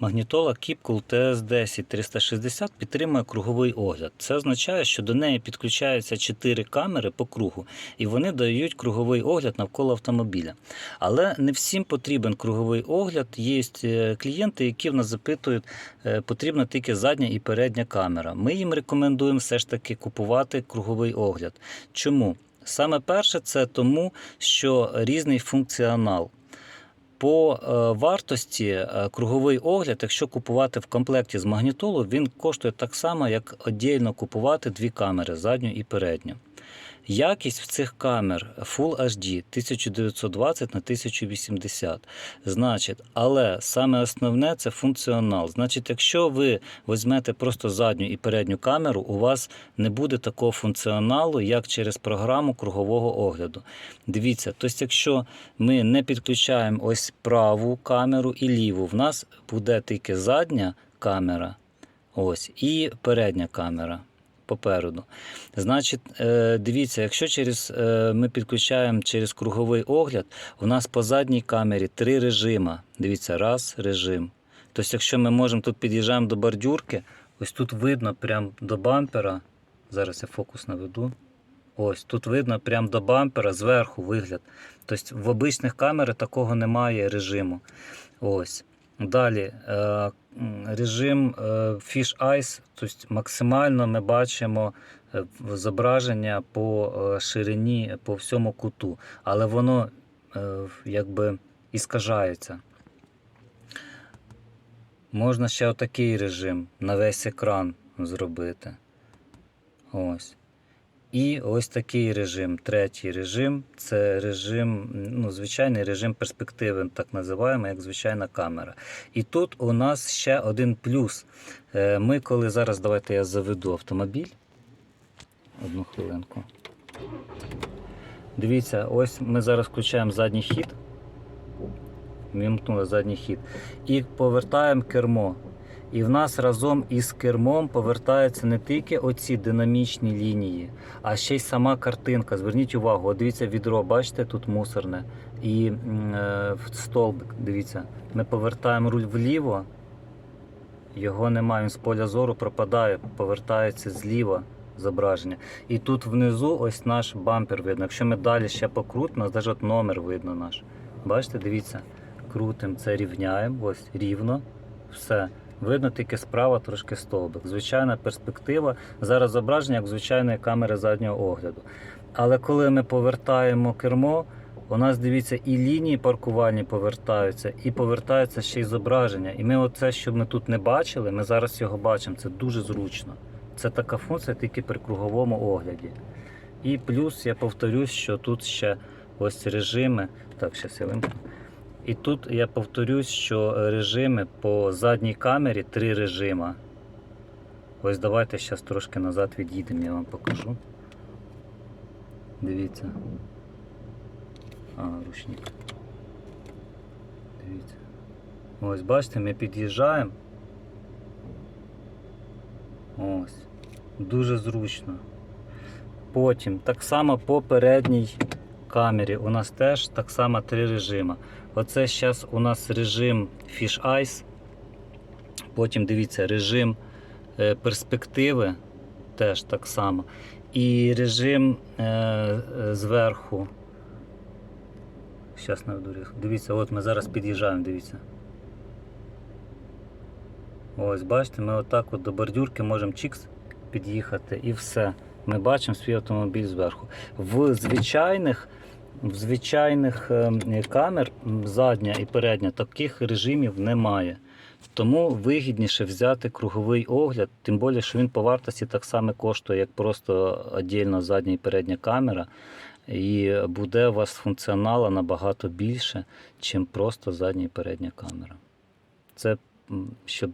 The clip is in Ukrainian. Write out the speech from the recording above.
Магнітола Keepcool TS10 360 підтримує круговий огляд. Це означає, що до неї підключаються 4 камери по кругу, і вони дають круговий огляд навколо автомобіля. Але не всім потрібен круговий огляд. Є е, клієнти, які в нас запитують, е, потрібна тільки задня і передня камера. Ми їм рекомендуємо все ж таки купувати круговий огляд. Чому? Саме перше, це тому, що різний функціонал. По е, вартості е, круговий огляд, якщо купувати в комплекті з магнітолу, він коштує так само, як віддільно купувати дві камери задню і передню. Якість в цих камер Full HD 1920 на 1080. Значить, але саме основне це функціонал. Значить, якщо ви візьмете просто задню і передню камеру, у вас не буде такого функціоналу, як через програму кругового огляду. Дивіться, тобто, якщо ми не підключаємо ось праву камеру і ліву, в нас буде тільки задня камера, ось, і передня камера попереду. Значить, е, дивіться, якщо через, е, ми підключаємо через круговий огляд, у нас по задній камері три режима. Дивіться, раз режим. Тобто, якщо ми можемо тут під'їжджаємо до бордюрки, ось тут видно прямо до бампера. Зараз я фокус наведу. Ось тут видно прямо до бампера зверху вигляд. Тобто в обичних камерах такого немає режиму. Ось. Далі е, режим е, Fish Eyes, тобто максимально ми бачимо е, зображення по е, ширині, по всьому куту, але воно якби іскажається. Можна ще отакий режим на весь екран зробити. Ось. І ось такий режим, третій режим це режим, ну, звичайний режим перспективи, так називаємо, як звичайна камера. І тут у нас ще один плюс. Е, Ми, коли зараз давайте я заведу автомобіль. Одну хвилинку. Дивіться, ось ми зараз включаємо задній хід. Вімкнули задній хід. І повертаємо кермо. І в нас разом із кермом повертаються не тільки оці динамічні лінії, а ще й сама картинка. Зверніть увагу, от дивіться відро, бачите, тут мусорне. І е, столбик, дивіться, ми повертаємо руль вліво, його немає, він з поля зору пропадає, повертається зліва зображення. І тут внизу ось наш бампер видно. Якщо ми далі ще покрутимо, у нас навіть номер видно наш. Бачите, дивіться, крутимо це рівняємо, ось рівно, все. Видно тільки справа трошки стовбик. Звичайна перспектива. Зараз зображення як звичайної камери заднього огляду. Але коли ми повертаємо кермо, у нас дивіться і лінії паркувальні повертаються, і повертається ще й зображення. І ми оце, що ми тут не бачили, ми зараз його бачимо. Це дуже зручно. Це така функція тільки при круговому огляді. І плюс я повторюсь, що тут ще ось режими. Так, зараз я вимкну. І тут я повторюсь, що режими по задній камері три режима. Ось давайте зараз трошки назад від'їдемо, я вам покажу. Дивіться. А, ручник. Дивіться. Ось бачите, ми під'їжджаємо. Ось. Дуже зручно. Потім так само по передній камері у нас теж так само три режими. Оце зараз у нас режим Fish Eyes. Потім дивіться, режим е, перспективи теж так само. І режим е, е, зверху. Зараз наведу різко. Дивіться, от ми зараз під'їжджаємо, дивіться. Ось, бачите, ми отак от до бордюрки можемо чікс під'їхати і все. Ми бачимо свій автомобіль зверху. В звичайних, звичайних ем, камер задня і передня таких режимів немає. Тому вигідніше взяти круговий огляд, тим більше, що він по вартості так само коштує, як просто віддільно задня і передня камера. І буде у вас функціоналу набагато більше, ніж просто задня і передня камера. Це щоб